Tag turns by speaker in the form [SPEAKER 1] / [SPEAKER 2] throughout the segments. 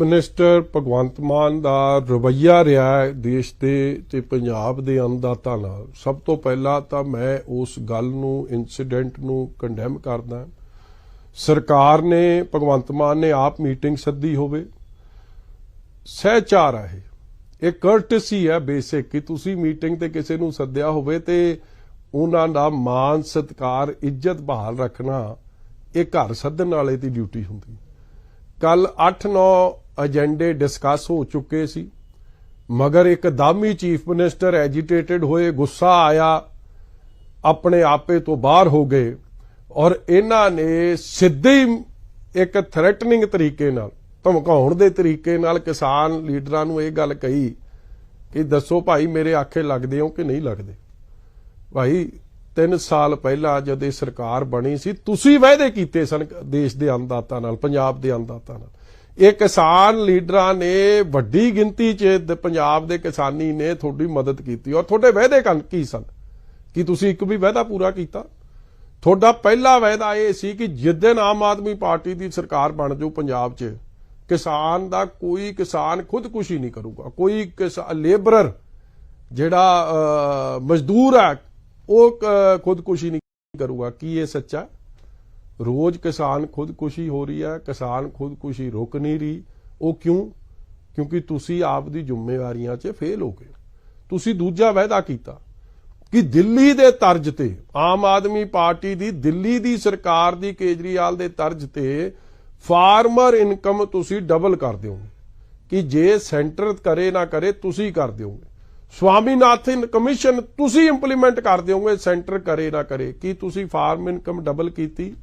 [SPEAKER 1] Minister Bhagwant Mann ਦਾ ਰਵੱਈਆ ਰਿਹਾ ਹੈ ਦੇਸ਼ ਦੇ ਤੇ ਪੰਜਾਬ ਦੇ ਅੰਦਾਤਾ ਨਾਲ। ਸਭ ਤੋਂ ਪਹਿਲਾਂ ਤਾਂ ਮੈਂ ਉਸ ਗੱਲ ਨੂੰ ਇਨਸੀਡੈਂਟ ਨੂੰ ਕੰਡੈਮ ਕਰਦਾ ਸਰਕਾਰ ਨੇ, ਭਗਵੰਤ ਮਾਨ ਨੇ ਆਪ ਮੀਟਿੰਗ ਸੱਦੀ ਹੋਵੇ। ਸਹਿਚਾਰ ਹੈ ਇਹ। ਇਹ ਕਰਟਸੀ ਹੈ ਬੇਸਿਕ ਕਿ ਤੁਸੀਂ ਮੀਟਿੰਗ ਤੇ ਕਿਸੇ ਨੂੰ ਸੱਦਿਆ ਹੋਵੇ ਤੇ ਉਹਨਾਂ ਦਾ ਮਾਨ, ਸਤਕਾਰ, ਇੱਜ਼ਤ ਬਹਾਲ ਰੱਖਣਾ, ਇਹ ਘਰ ਸੱਦਣ ਵਾਲੇ ਦੀ ਡਿਊਟੀ ਹੁੰਦੀ। ਕੱਲ 8-9 ਏਜੰਡੇ ਡਿਸਕਸ ਹੋ ਚੁੱਕੇ ਸੀ। ਮਗਰ ਇੱਕਦਮ ਹੀ ਚੀਫ ਮਿਨਿਸਟਰ ਐਜੀਟੇਟਿਡ ਹੋਏ, ਗੁੱਸਾ ਆਇਆ, ਆਪਣੇ ਆਪੇ ਤੋਂ ਬਾਹਰ ਹੋ ਗਏ ਔਰ ਇਹਨਾਂ ਨੇ ਸਿੱਧੇ ਹੀ ਇੱਕ ਥ੍ਰੈਟਨਿੰਗ ਤਰੀਕੇ ਨਾਲ, ਧਮਕਾਉਣ ਦੇ ਤਰੀਕੇ ਨਾਲ ਕਿਸਾਨ ਲੀਡਰਾਂ ਨੂੰ ਇਹ ਗੱਲ ਕਹੀ ਕਿ ਦੱਸੋ ਭਾਈ ਮੇਰੇ ਆਖੇ ਲੱਗਦੇ ਹੋ ਕਿ ਨਹੀਂ ਲੱਗਦੇ? ਭਾਈ 3 ਸਾਲ ਪਹਿਲਾਂ ਜਦ ਇਹ ਸਰਕਾਰ ਬਣੀ ਸੀ, ਤੁਸੀਂ ਵਾਅਦੇ ਕੀਤੇ ਸਨ ਦੇਸ਼ ਦੇ ਅੰਨਦਾਤਾ ਨਾਲ, ਪੰਜਾਬ ਦੇ ਅੰਨਦਾਤਾ ਨਾਲ। ਇਹ ਕਿਸਾਨ ਲੀਡਰਾਂ ਨੇ ਵੱਡੀ ਗਿਣਤੀ 'ਚ ਪੰਜਾਬ ਦੇ ਕਿਸਾਨੀ ਨੇ ਤੁਹਾਡੀ ਮਦਦ ਕੀਤੀ। ਔਰ ਤੁਹਾਡੇ ਵਾਅਦੇ ਕਨ ਕੀ ਸਨ? ਕਿ ਤੁਸੀਂ ਇੱਕ ਵੀ ਵਾਅਦਾ ਪੂਰਾ ਕੀਤਾ? ਤੁਹਾਡਾ ਪਹਿਲਾ ਵਾਅਦਾ ਇਹ ਸੀ ਕਿ ਜਿੱਦਨ ਆਮ ਆਦਮੀ ਪਾਰਟੀ ਦੀ ਸਰਕਾਰ ਬਣ ਜਾਊ ਪੰਜਾਬ 'ਚ, ਕਿਸਾਨ ਦਾ ਕੋਈ ਕਿਸਾਨ ਖੁਦਕੁਸ਼ੀ ਨਹੀਂ ਕਰੂਗਾ। ਕੋਈ ਕਿਸਾ- ਲੇਬਰਰ ਜਿਹੜਾ ਮਜ਼ਦੂਰ ਹੈ ਉਹ ਖੁਦਕੁਸ਼ੀ ਨਹੀਂ ਕਰੂਗਾ। ਕੀ ਇਹ ਸੱਚਾ? ਰੋਜ਼ ਕਿਸਾਨ ਖੁਦਕੁਸ਼ੀ ਹੋ ਰਹੀ ਹੈ, ਕਿਸਾਨ ਖੁਦਕੁਸ਼ੀ ਰੁਕ ਨਹੀਂ ਰਹੀ। ਉਹ ਕਿਉਂ? ਕਿਉਂਕਿ ਤੁਸੀਂ ਆਪ ਦੀ ਜ਼ਿੰਮੇਵਾਰੀਆਂ 'ਚ ਫੇਲ ਹੋ ਗਏ। ਤੁਸੀਂ ਦੂਜਾ ਵਾਅਦਾ ਕੀਤਾ ਕਿ ਦਿੱਲੀ ਦੇ ਤਰਜ਼ ਤੇ, ਆਮ ਆਦਮੀ ਪਾਰਟੀ ਦੀ ਦਿੱਲੀ ਦੀ ਸਰਕਾਰ ਦੀ ਕੇਜਰੀਵਾਲ ਦੇ ਤਰਜ਼ ਤੇ ਫਾਰਮਰ ਇਨਕਮ ਤੁਸੀਂ ਡਬਲ ਕਰ ਦਿਓਗੇ। ਕਿ ਜੇ ਸੈਂਟਰ ਕਰੇ ਨਾ ਕਰੇ, ਤੁਸੀਂ ਕਰ ਦਿਓਗੇ। ਸਵਾਮੀਨਾਥਨ ਕਮਿਸ਼ਨ, ਤੁਸੀਂ ਇੰਪਲੀਮੈਂਟ ਕਰ ਦਿਓਗੇ ਸੈਂਟਰ ਕਰੇ ਨਾ ਕਰੇ। ਕੀ ਤੁਸੀਂ ਫਾਰਮ ਇਨਕਮ ਡਬਲ ਕੀਤੀ?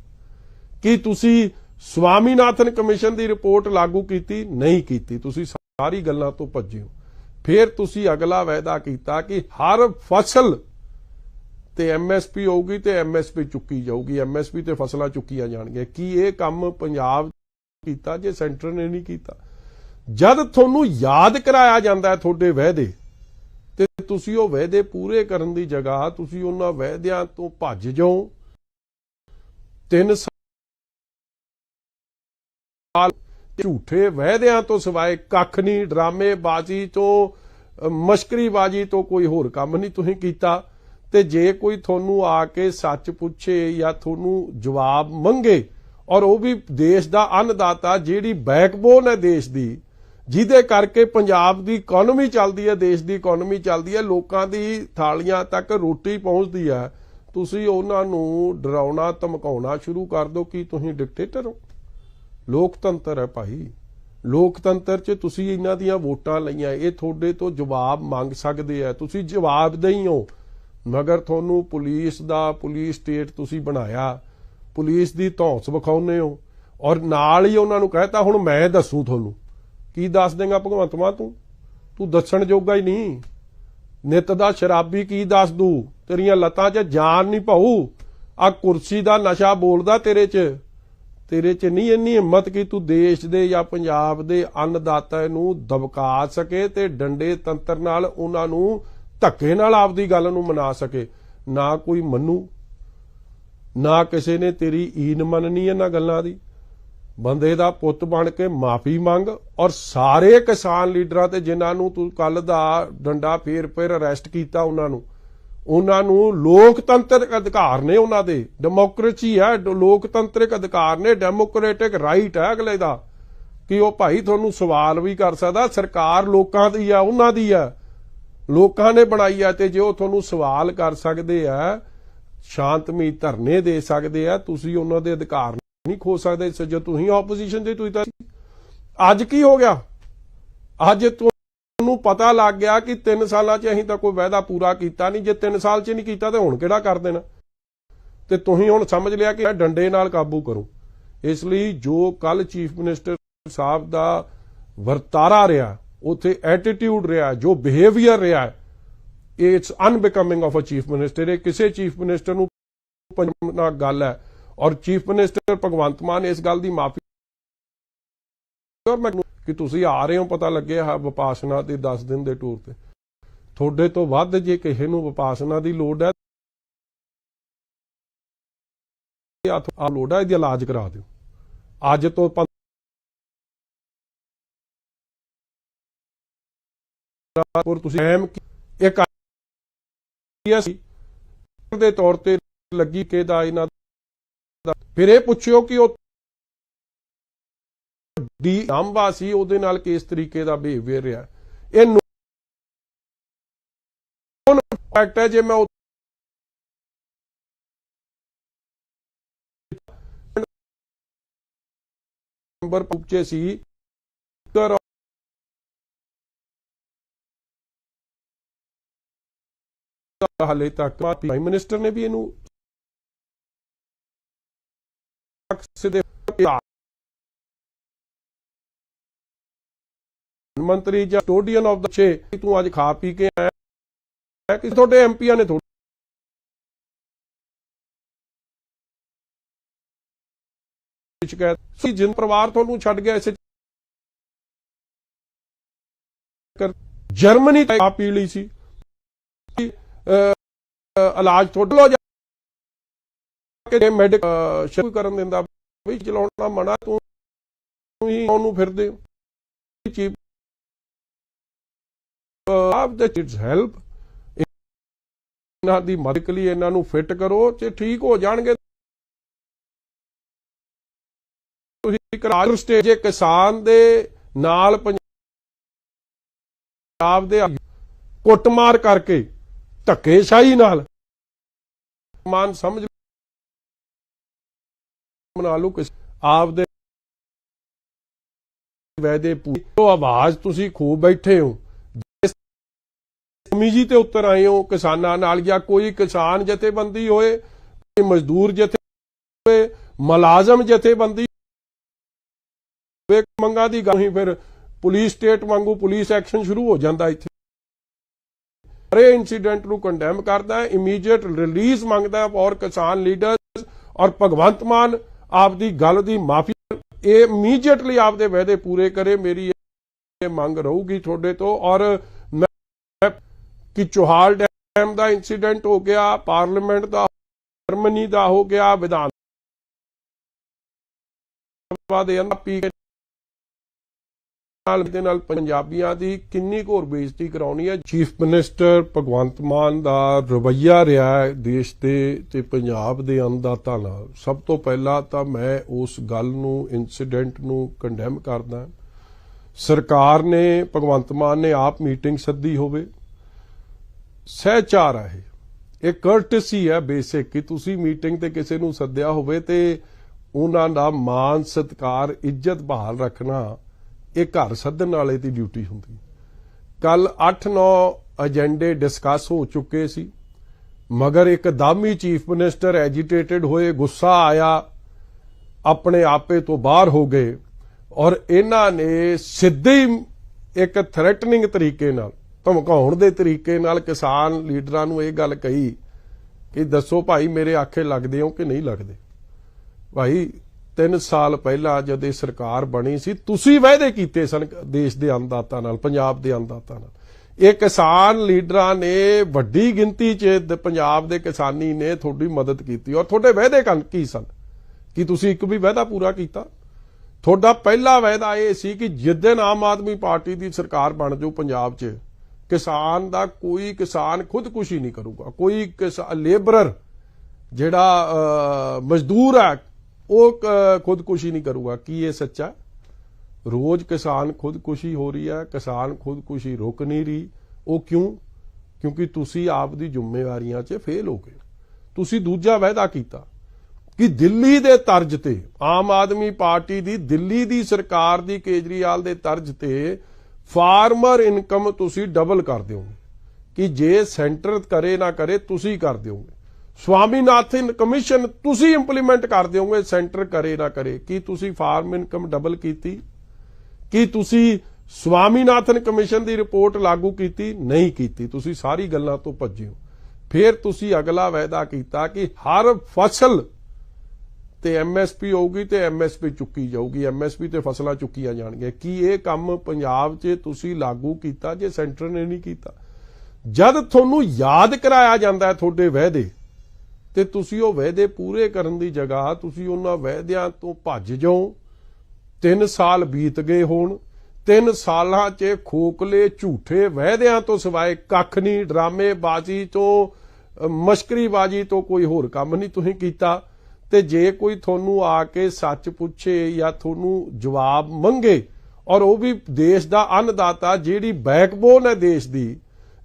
[SPEAKER 1] ਕੀ ਤੁਸੀਂ ਸਵਾਮੀਨਾਥਨ ਕਮਿਸ਼ਨ ਦੀ ਰਿਪੋਰਟ ਲਾਗੂ ਕੀਤੀ? ਨਹੀਂ ਕੀਤੀ। ਤੁਸੀਂ ਸਾਰੀ ਗੱਲਾਂ ਤੋਂ ਭੱਜੇ ਹੋ। ਫਿਰ ਤੁਸੀਂ ਅਗਲਾ ਵਾਅਦਾ ਕੀਤਾ ਕਿ ਹਰ ਫਸਲ ਤੇ ਐਮਐਸਪੀ ਹੋਊਗੀ ਤੇ ਐਮਐਸਪੀ ਚੁੱਕੀ ਜਾਊਗੀ। ਐਮਐਸਪੀ ਤੇ ਫਸਲਾਂ ਚੁੱਕੀਆਂ ਜਾਣਗੀਆਂ। ਕੀ ਇਹ ਕੰਮ ਪੰਜਾਬ ਕੀਤਾ ਜੇ ਸੈਂਟਰ ਨੇ ਨਹੀਂ ਕੀਤਾ? ਜਦ ਤੁਹਾਨੂੰ ਯਾਦ ਕਰਾਇਆ ਜਾਂਦਾ ਹੈ ਤੁਹਾਡੇ ਵਾਅਦੇ ਤੇ ਤੁਸੀਂ ਉਹ ਵਾਅਦੇ ਪੂਰੇ ਕਰਨ ਦੀ ਜਗ੍ਹਾ ਤੁਸੀਂ ਉਹਨਾਂ ਵਾਅਦਿਆਂ ਤੋਂ ਭੱਜ ਜਾਓ। ਤਿੰਨ ਸਾਲ ਝੂਠੇ ਵਾਅਦਿਆਂ ਤੋਂ ਸਿਵਾਏ ਕੱਖ ਨਹੀਂ, ਡਰਾਮੇਬਾਜ਼ੀ ਤੋਂ ਮਸ਼ਕਰੀਬਾਜ਼ੀ ਤੋਂ ਕੋਈ ਹੋਰ ਕੰਮ ਨਹੀਂ ਤੁਸੀਂ ਕੀਤਾ। ਤੇ ਜੇ ਕੋਈ ਤੁਹਾਨੂੰ ਆ ਕੇ ਸੱਚ ਪੁੱਛੇ ਜਾਂ ਤੁਹਾਨੂੰ ਜਵਾਬ ਮੰਗੇ ਔਰ ਉਹ ਵੀ ਦੇਸ਼ ਦਾ ਅੰਨਦਾਤਾ ਜਿਹੜੀ ਬੈਕਬੋਨ ਹੈ ਦੇਸ਼ ਦੀ ਜਿਹਦੇ ਕਰਕੇ ਪੰਜਾਬ ਦੀ ਇਕਨੋਮੀ ਚੱਲਦੀ ਹੈ, ਦੇਸ਼ ਦੀ ਇਕਨੋਮੀ ਚੱਲਦੀ ਹੈ, ਲੋਕਾਂ ਦੀ ਥਾਲੀਆਂ ਤੱਕ ਰੋਟੀ ਪਹੁੰਚਦੀ ਹੈ। ਤੁਸੀਂ ਉਹਨਾਂ ਨੂੰ ਡਰਾਉਣਾ, ਧਮਕਾਉਣਾ ਸ਼ੁਰੂ ਕਰ ਦਿਓ, ਕਿ ਤੁਸੀਂ ਡਿਕਟੇਟਰ ਹੋ? ਲੋਕਤੰਤਰ ਹੈ ਭਾਈ। ਲੋਕਤੰਤਰ 'ਚ ਤੁਸੀਂ ਇਹਨਾਂ ਦੀਆਂ ਵੋਟਾਂ ਲਈਆਂ, ਇਹ ਤੁਹਾਡੇ ਤੋਂ ਜਵਾਬ ਮੰਗ ਸਕਦੇ ਆ। ਤੁਸੀਂ ਜਵਾਬਦੇਹੀ ਹੋ, ਮਗਰ ਤੁਹਾਨੂੰ ਪੁਲਿਸ ਦਾ, ਪੁਲਿਸ ਸਟੇਟ ਤੁਸੀਂ ਬਣਾਇਆ। ਪੁਲਿਸ ਦੀ ਧੌਂਸ ਵਿਖਾਉਂਦੇ ਹੋ। ਔਰ ਨਾਲ ਹੀ ਉਹਨਾਂ ਨੂੰ ਕਹਿਤਾ, ਹੁਣ ਮੈਂ ਦੱਸੂ ਤੁਹਾਨੂੰ ਕੀ ਦੱਸ ਦੇਗਾ ਭਗਵੰਤ ਮਾਨ ਤੂੰ? ਤੂੰ ਦੱਸਣ ਜੋਗਾ ਹੀ ਨਹੀਂ। ਨਿਤ ਦਾ ਸ਼ਰਾਬੀ ਕੀ ਦੱਸ ਦੂ? ਤੇਰੀਆਂ ਲੱਤਾਂ 'ਚ ਜਾਨ ਨਹੀਂ ਪਾਉ ਆ ਕੁਰਸੀ ਦਾ ਨਸ਼ਾ ਬੋਲਦਾ ਤੇਰੇ 'ਚ। ਤੇਰੇ 'ਚ ਨਹੀਂ ਇੰਨੀ ਹਿੰਮਤ ਕਿ ਤੂੰ ਦੇਸ਼ ਦੇ ਜਾਂ ਪੰਜਾਬ ਦੇ ਅੰਨਦਾਤਾ ਨੂੰ ਦਬਕਾ ਸਕੇ ਤੇ ਡੰਡੇ ਤੰਤਰ ਨਾਲ ਉਹਨਾਂ ਨੂੰ ਧੱਕੇ ਨਾਲ ਆਪਦੀ ਗੱਲ ਨੂੰ ਮਨਾ ਸਕੇ। ਨਾ ਕੋਈ ਮੰਨੂ। ਨਾ ਕਿਸੇ ਨੇ ਤੇਰੀ ਈਨ ਮੰਨਣੀ ਇਹਨਾਂ ਗੱਲਾਂ ਦੀ। ਬੰਦੇ ਦਾ ਪੁੱਤ ਬਣ ਕੇ ਮਾਫੀ ਮੰਗ ਔਰ ਸਾਰੇ ਕਿਸਾਨ ਲੀਡਰਾਂ ਤੇ ਜਿਨ੍ਹਾਂ ਨੂੰ ਤੂੰ ਕੱਲ ਦਾ ਡੰਡਾ ਫੇਰ ਫੇਰ ਅਰੈਸਟ ਕੀਤਾ ਉਹਨਾਂ ਨੂੰ ਉਹਨਾਂ ਨੂੰ ਲੋਕਤੰਤਰਕ ਅਧਿਕਾਰ ਨੇ ਉਹਨਾਂ ਦੇ ਡੈਮੋਕ੍ਰੇਸੀ ਹੈ, ਲੋਕਤੰਤਰਿਕ ਅਧਿਕਾਰ ਨੇ ਡੈਮੋਕ੍ਰੈਟਿਕ ਰਾਈਟ ਹੈ ਅਗਲੇ ਦਾ, ਕਿ ਉਹ ਭਾਈ ਤੁਹਾਨੂੰ ਸਵਾਲ ਵੀ ਕਰ ਸਕਦਾ, ਸਰਕਾਰ ਲੋਕਾਂ ਦੀ ਆ ਉਹਨਾਂ ਦੀ ਆ ਲੋਕਾਂ ਨੇ ਬਣਾਈ ਆ ਤੇ ਜੇ ਉਹ ਤੁਹਾਨੂੰ ਸਵਾਲ ਕਰ ਸਕਦੇ ਆ ਸ਼ਾਂਤਮਈ ਧਰਨੇ ਦੇ ਸਕਦੇ ਆ ਤੁਸੀਂ ਉਹਨਾਂ ਦੇ ਅਧਿਕਾਰ ਨਹੀਂ ਖੋ ਸਕਦੇ ਸੋ ਜੇ ਤੁਸੀਂ ਆਪੋਜੀਸ਼ਨ ਦੇ ਤੁਸੀਂ ਤਾਂ ਅੱਜ ਕੀ ਹੋ ਗਿਆ? ਅੱਜ ਤੁਹਾਨੂੰ ਪਤਾ ਲੱਗ ਗਿਆ ਕਿ 3 ਸਾਲਾਂ 'ਚ ਅਸੀਂ ਤਾਂ ਕੋਈ ਵਾਅਦਾ ਪੂਰਾ ਕੀਤਾ ਨਹੀਂ। ਜੇ 3 ਸਾਲ 'ਚ ਨਹੀਂ ਕੀਤਾ ਤਾਂ ਹੁਣ ਕਿਹੜਾ ਕਰ ਦੇਣਾ? ਤੇ ਤੁਸੀਂ ਹੁਣ ਸਮਝ ਲਿਆ ਕਿ ਮੈਂ ਡੰਡੇ ਨਾਲ ਕਾਬੂ ਕਰੋ। ਇਸ ਲਈ ਜੋ ਕੱਲ ਚੀਫ ਮਿਨਿਸਟਰ ਸਾਹਿਬ ਦਾ ਵਰਤਾਰਾ ਰਿਹਾ, ਉਥੇ ਐਟੀਟਿਊਡ ਰਿਹਾ, ਜੋ ਬਿਹੇਵੀਅਰ ਰਿਹਾ it's unbecoming of a chief minister ਇਹ ਕਿਸੇ ਚੀਫ ਮਿਨਿਸਟਰ ਨੂੰ ਪੰਜਣਾ ਗੱਲ ਹੈ। ਔਰ ਚੀਫ ਮਿਨਿਸਟਰ ਭਗਵੰਤ ਮਾਨ ਇਸ ਗੱਲ ਦੀ ਮਾਫੀ ਔਰ ਮੈਨੂੰ ਕਿ ਤੁਸੀਂ ਆ ਰਹੇ ਹੋ, ਪਤਾ ਲੱਗਿਆ ਹੈ ਵਿਪਾਸਨਾ ਦੇ 10 ਦਿਨ ਦੇ ਟੂਰ ਤੇ। ਤੁਹਾਡੇ ਤੋਂ ਵੱਧ ਜੇ ਕਿਸੇ ਨੂੰ ਵਿਪਾਸਨਾ ਦੀ ਲੋੜ ਹੈ ਆ ਲੋੜ ਹੈ, ਇਹਦੀ ਇਲਾਜ ਕਰਾ ਦਿਓ। ਅੱਜ ਤੋਂ ਰਾਜਪੁਰ ਤੁਸੀਂ ਐਮ ਇੱਕ ਦੇ ਤੌਰ ਤੇ ਲੱਗੀ ਕਿ ਦਾ ਇਹਨਾਂ ਫਿਰ ਇਹ ਪੁੱਛਿਓ ਕਿ ਉਹ ਡੀ ਅੰਬਾ ਸੀ ਉਹਦੇ ਨਾਲ ਕਿਸ ਤਰੀਕੇ ਦਾ ਬਿਹੇਵੀਅਰ ਰਿਹਾ ਇਹ ਨੋਨ ਫੈਕਟ ਹੈ ਜੇ ਮੈਂ ਨੰਬਰ ਪੁੱਛੇ ਸੀ। ਉੱਤਰ ਹਾਲੇ ਤੱਕ ਪ੍ਰਾਈਮ ਮਿਨਿਸਟਰ ਨੇ ਵੀ ਇਹਨੂੰ ਸਿੱਧੇ ਮੰਤਰੀ ਜਾਂ ਸਟੋਡੀਅਨ ਆਫ ਦਾ ਛੇ ਤੂੰ ਅੱਜ ਖਾ ਪੀ ਕੇ ਆਇਆ। ਕਿ ਤੁਹਾਡੇ ਐਮਪੀਆਂ ਨੇ ਤੁਹਾਡੀ ਸ਼ਿਕਾਇਤ ਸੀ, ਜਿਨ ਪਰਿਵਾਰ ਤੁਹਾਨੂੰ ਛੱਡ ਗਿਆ, ਇਸੇ ਜਰਮਨੀ ਤੇ ਆ ਪੀ ਲਈ ਸੀ। ਇਲਾਜ ਤੁਹਾਡੇ ਜਾ ਕੇ ਮੈਡੀਕ ਸ਼ੁਰੂ ਕਰਨ ਦਿੰਦਾ। ਵੀ ਚਲਾਉਣਾ ਮਨਾ ਤੂੰ ਹੀ ਉਹਨੂੰ ਫਿਰਦੇ ਹੋ। ਆਪ ਦਾ ਇਟਸ ਹੈਲਪ ਇਹਨਾਂ ਦੀ ਮਦਦ ਲਈ ਇਹਨਾਂ ਨੂੰ ਫਿੱਟ ਕਰੋ ਤੇ ਠੀਕ ਹੋ ਜਾਣਗੇ। ਤੁਸੀਂ ਕਰਾਰ ਸਟੇਜ ਕਿਸਾਨ ਦੇ ਨਾਲ ਪੰਜਾਬ ਦੇ ਕੁੱਟਮਾਰ ਕਰਕੇ, ਧੱਕੇਸ਼ਾਹੀ ਨਾਲ। ਮਾਨ ਸਮਝ ਬਣਾ ਲਓ ਕਿ ਆਪ ਦੇ ਵੈਦੇ ਪੂਰੇ ਆਵਾਜ਼ ਤੁਸੀਂ ਖੂਬ ਬੈਠੇ ਹੋ। ਕਮੀਜੀ ਤੇ ਉੱਤਰ ਆਏ ਹੋ, ਕਿਸਾਨਾਂ ਨਾਲ ਜਾਂ ਕੋਈ ਕਿਸਾਨ ਜਥੇਬੰਦੀ ਹੋਏ, ਕੋਈ ਮਜ਼ਦੂਰ ਜਥੇ ਹੋਏ, ਮੁਲਾਜ਼ਮ ਜਥੇਬੰਦੀ ਹੋਵੇ ਮੰਗਾਂ ਦੀ ਗੱਲ ਹੀ ਫਿਰ ਪੁਲਿਸ ਸਟੇਟ ਵਾਂਗੂ ਪੁਲਿਸ ਐਕਸ਼ਨ ਸ਼ੁਰੂ ਹੋ ਜਾਂਦਾ ਇੱਥੇ। ਹਰੇ ਇਨਸੀਡੈਂਟ ਨੂੰ ਕੰਡੈਮ ਕਰਦਾ ਹੈ ਇਮੀਡੀਏਟ ਰਿਲੀਜ਼ ਮੰਗਦਾ ਹੈ ਔਰ ਕਿਸਾਨ ਲੀਡਰਸ ਔਰ ਭਗਵੰਤ ਮਾਨ ਆਪਦੀ ਗੱਲ ਦੀ ਮਾਫੀ ਇਹ ਇਮੀਡੀਏਟਲੀ ਆਪਦੇ ਵਾਅਦੇ ਪੂਰੇ ਕਰੇ, ਮੇਰੀ ਇਹ ਮੰਗ ਰਹੂਗੀ ਤੁਹਾਡੇ ਤੋਂ ਔਰ ਮੈਂ ਕਿ ਚੋਹਾਲ ਡੈਮ ਦਾ ਇਨਸੀਡੈਂਟ ਹੋ ਗਿਆ ਪਾਰਲੀਮੈਂਟ ਦਾ ਜਰਮਨੀ ਦਾ ਹੋ ਗਿਆ, ਵਿਧਾਨ ਸਭਾ ਦੇ ਅੰਦਰ ਪੀ ਨਾਲ ਦੇ ਨਾਲ ਪੰਜਾਬੀਆਂ ਦੀ ਕਿੰਨੀ ਕੁ ਹੋਰ ਬੇਇੱਜ਼ਤੀ ਕਰਾਉਣੀ ਹੈ? ਚੀਫ ਮਿਨਿਸਟਰ ਭਗਵੰਤ ਮਾਨ ਦਾ ਰਵੱਈਆ ਰਿਹਾ ਦੇਸ਼ ਦੇ ਤੇ ਪੰਜਾਬ ਦੇ ਅੰਦਾਤਾ ਨਾਲ। ਸਭ ਤੋਂ ਪਹਿਲਾਂ ਤਾਂ ਮੈਂ ਉਸ ਗੱਲ ਨੂੰ ਇਨਸੀਡੈਂਟ ਨੂੰ ਕੰਡੈਮ ਕਰਦਾ ਸਰਕਾਰ ਨੇ, ਭਗਵੰਤ ਮਾਨ ਨੇ ਆਪ ਮੀਟਿੰਗ ਸੱਦੀ ਹੋਵੇ। ਸਹਿਚਾਰ ਹੈ ਇਹ। ਇਹ ਕਰਟਸੀ ਹੈ ਬੇਸਿਕ ਕਿ ਤੁਸੀਂ ਮੀਟਿੰਗ ਤੇ ਕਿਸੇ ਨੂੰ ਸੱਦਿਆ ਹੋਵੇ ਤੇ ਉਹਨਾਂ ਦਾ ਮਾਨ ਸਤਕਾਰ, ਇੱਜ਼ਤ ਬਹਾਲ ਰੱਖਣਾ ਇਹ ਘਰ ਸੱਦਣ ਵਾਲੇ ਦੀ ਡਿਊਟੀ ਹੁੰਦੀ ਕੱਲ 8-9 ਏਜੰਡੇ ਡਿਸਕਸ ਹੋ ਚੁੱਕੇ ਸੀ। ਮਗਰ ਇੱਕਦਮ ਹੀ ਚੀਫ ਮਿਨਿਸਟਰ ਐਜੀਟੇਟਿਡ ਹੋਏ, ਗੁੱਸਾ ਆਇਆ, ਆਪਣੇ ਆਪੇ ਤੋਂ ਬਾਹਰ ਹੋ ਗਏ ਔਰ ਇਹਨਾਂ ਨੇ ਸਿੱਧੇ ਹੀ ਇੱਕ ਥ੍ਰੈਟਨਿੰਗ ਤਰੀਕੇ ਨਾਲ, ਧਮਕਾਉਣ ਦੇ ਤਰੀਕੇ ਨਾਲ ਕਿਸਾਨ ਲੀਡਰਾਂ ਨੂੰ ਇਹ ਗੱਲ ਕਹੀ ਕਿ ਦੱਸੋ ਭਾਈ ਮੇਰੇ ਆਖੇ ਲੱਗਦੇ ਹੋ ਕਿ ਨਹੀਂ ਲੱਗਦੇ? ਭਾਈ 3 ਸਾਲ ਪਹਿਲਾਂ ਜਦ ਇਹ ਸਰਕਾਰ ਬਣੀ ਸੀ, ਤੁਸੀਂ ਵਾਅਦੇ ਕੀਤੇ ਸਨ ਦੇਸ਼ ਦੇ ਅੰਨਦਾਤਾ ਨਾਲ, ਪੰਜਾਬ ਦੇ ਅੰਨਦਾਤਾ ਨਾਲ। ਇਹ ਕਿਸਾਨ ਲੀਡਰਾਂ ਨੇ ਵੱਡੀ ਗਿਣਤੀ 'ਚ ਪੰਜਾਬ ਦੇ ਕਿਸਾਨੀ ਨੇ ਤੁਹਾਡੀ ਮਦਦ ਕੀਤੀ। ਔਰ ਤੁਹਾਡੇ ਵਾਅਦੇ ਕਨ ਕੀ ਸਨ? ਕਿ ਤੁਸੀਂ ਇੱਕ ਵੀ ਵਾਅਦਾ ਪੂਰਾ ਕੀਤਾ? ਤੁਹਾਡਾ ਪਹਿਲਾ ਵਾਅਦਾ ਇਹ ਸੀ ਕਿ ਜਿੱਦਨ ਆਮ ਆਦਮੀ ਪਾਰਟੀ ਦੀ ਸਰਕਾਰ ਬਣ ਜਾਊ ਪੰਜਾਬ 'ਚ, ਕਿਸਾਨ ਦਾ ਕੋਈ ਕਿਸਾਨ ਖੁਦਕੁਸ਼ੀ ਨਹੀਂ ਕਰੂਗਾ। ਕੋਈ ਲੇਬਰਰ ਜਿਹੜਾ ਮਜ਼ਦੂਰ ਹੈ ਉਹ ਖੁਦਕੁਸ਼ੀ ਨਹੀਂ ਕਰੂਗਾ। ਕੀ ਇਹ ਸੱਚਾ? ਰੋਜ਼ ਕਿਸਾਨ ਖੁਦਕੁਸ਼ੀ ਹੋ ਰਹੀ ਹੈ, ਕਿਸਾਨ ਖੁਦਕੁਸ਼ੀ ਰੁਕ ਨਹੀਂ ਰਹੀ। ਉਹ ਕਿਉਂ? ਕਿਉਂਕਿ ਤੁਸੀਂ ਆਪ ਦੀ ਜ਼ਿੰਮੇਵਾਰੀਆਂ 'ਚ ਫੇਲ ਹੋ ਗਏ। ਤੁਸੀਂ ਦੂਜਾ ਵਾਅਦਾ ਕੀਤਾ ਕਿ ਦਿੱਲੀ ਦੇ ਤਰਜ਼ ਤੇ, ਆਮ ਆਦਮੀ ਪਾਰਟੀ ਦੀ ਦਿੱਲੀ ਦੀ ਸਰਕਾਰ ਦੀ ਕੇਜਰੀਵਾਲ ਦੇ ਤਰਜ਼ ਤੇ ਫਾਰਮਰ ਇਨਕਮ ਤੁਸੀਂ ਡਬਲ ਕਰ ਦਿਓਗੇ। ਕਿ ਜੇ ਸੈਂਟਰ ਕਰੇ ਨਾ ਕਰੇ, ਤੁਸੀਂ ਕਰ ਦਿਓਗੇ। ਸਵਾਮੀਨਾਥਨ ਕਮਿਸ਼ਨ, ਤੁਸੀਂ ਇੰਪਲੀਮੈਂਟ ਕਰ ਦਿਓਗੇ ਸੈਂਟਰ ਕਰੇ ਨਾ ਕਰੇ। ਕੀ ਤੁਸੀਂ ਫਾਰਮ ਇਨਕਮ ਡਬਲ ਕੀਤੀ? ਕੀ ਤੁਸੀਂ ਸਵਾਮੀਨਾਥਨ ਕਮਿਸ਼ਨ ਦੀ ਰਿਪੋਰਟ ਲਾਗੂ ਕੀਤੀ? ਨਹੀਂ ਕੀਤੀ। ਤੁਸੀਂ ਸਾਰੀ ਗੱਲਾਂ ਤੋਂ ਭੱਜੇ ਹੋ। ਫਿਰ ਤੁਸੀਂ ਅਗਲਾ ਵਾਅਦਾ ਕੀਤਾ ਕਿ ਹਰ ਫਸਲ ਤੇ ਐਮਐਸਪੀ ਹੋਊਗੀ ਤੇ ਐਮਐਸਪੀ ਚੁੱਕੀ ਜਾਊਗੀ। ਐਮਐਸਪੀ ਤੇ ਫਸਲਾਂ ਚੁੱਕੀਆਂ ਜਾਣਗੀਆਂ। ਕੀ ਇਹ ਕੰਮ ਪੰਜਾਬ 'ਚ ਤੁਸੀਂ ਲਾਗੂ ਕੀਤਾ ਜੇ ਸੈਂਟਰ ਨੇ ਨਹੀਂ ਕੀਤਾ? ਜਦ ਤੁਹਾਨੂੰ ਯਾਦ ਕਰਾਇਆ ਜਾਂਦਾ ਹੈ ਤੁਹਾਡੇ ਵਾਅਦੇ ਤੇ ਤੁਸੀਂ ਉਹ ਵਾਅਦੇ ਪੂਰੇ ਕਰਨ ਦੀ ਜਗ੍ਹਾ ਤੁਸੀਂ ਉਹਨਾਂ ਵਾਅਦਿਆਂ ਤੋਂ ਭੱਜ ਜਾਓ। 3 ਸਾਲ ਬੀਤ ਗਏ ਹੋਣ, ਤਿੰਨ ਸਾਲਾਂ 'ਚ ਖੋਖਲੇ ਝੂਠੇ ਵਾਅਦਿਆਂ ਤੋਂ ਸਿਵਾਏ ਕੱਖ ਨਹੀਂ, ਡਰਾਮੇਬਾਜ਼ੀ ਤੋਂ ਮਸ਼ਕਰੀਬਾਜ਼ੀ ਤੋਂ ਕੋਈ ਹੋਰ ਕੰਮ ਨਹੀਂ ਤੁਸੀਂ ਕੀਤਾ। ਤੇ ਜੇ ਕੋਈ ਤੁਹਾਨੂੰ ਆ ਕੇ ਸੱਚ ਪੁੱਛੇ ਜਾਂ ਤੁਹਾਨੂੰ ਜਵਾਬ ਮੰਗੇ ਔਰ ਉਹ ਵੀ ਦੇਸ਼ ਦਾ ਅੰਨਦਾਤਾ ਜਿਹੜੀ ਬੈਕਬੋਨ ਹੈ ਦੇਸ਼ ਦੀ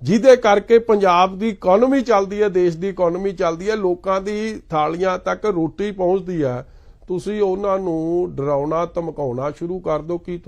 [SPEAKER 1] ਜਿਹਦੇ ਕਰਕੇ ਪੰਜਾਬ ਦੀ ਇਕਨੋਮੀ ਚੱਲਦੀ ਹੈ, ਦੇਸ਼ ਦੀ ਇਕਨੋਮੀ ਚੱਲਦੀ ਹੈ, ਲੋਕਾਂ ਦੀ ਥਾਲੀਆਂ ਤੱਕ ਰੋਟੀ ਪਹੁੰਚਦੀ ਹੈ। ਤੁਸੀਂ ਉਹਨਾਂ ਨੂੰ ਡਰਾਉਣਾ, ਧਮਕਾਉਣਾ ਸ਼ੁਰੂ ਕਰ ਦਿਓ। ਕਿ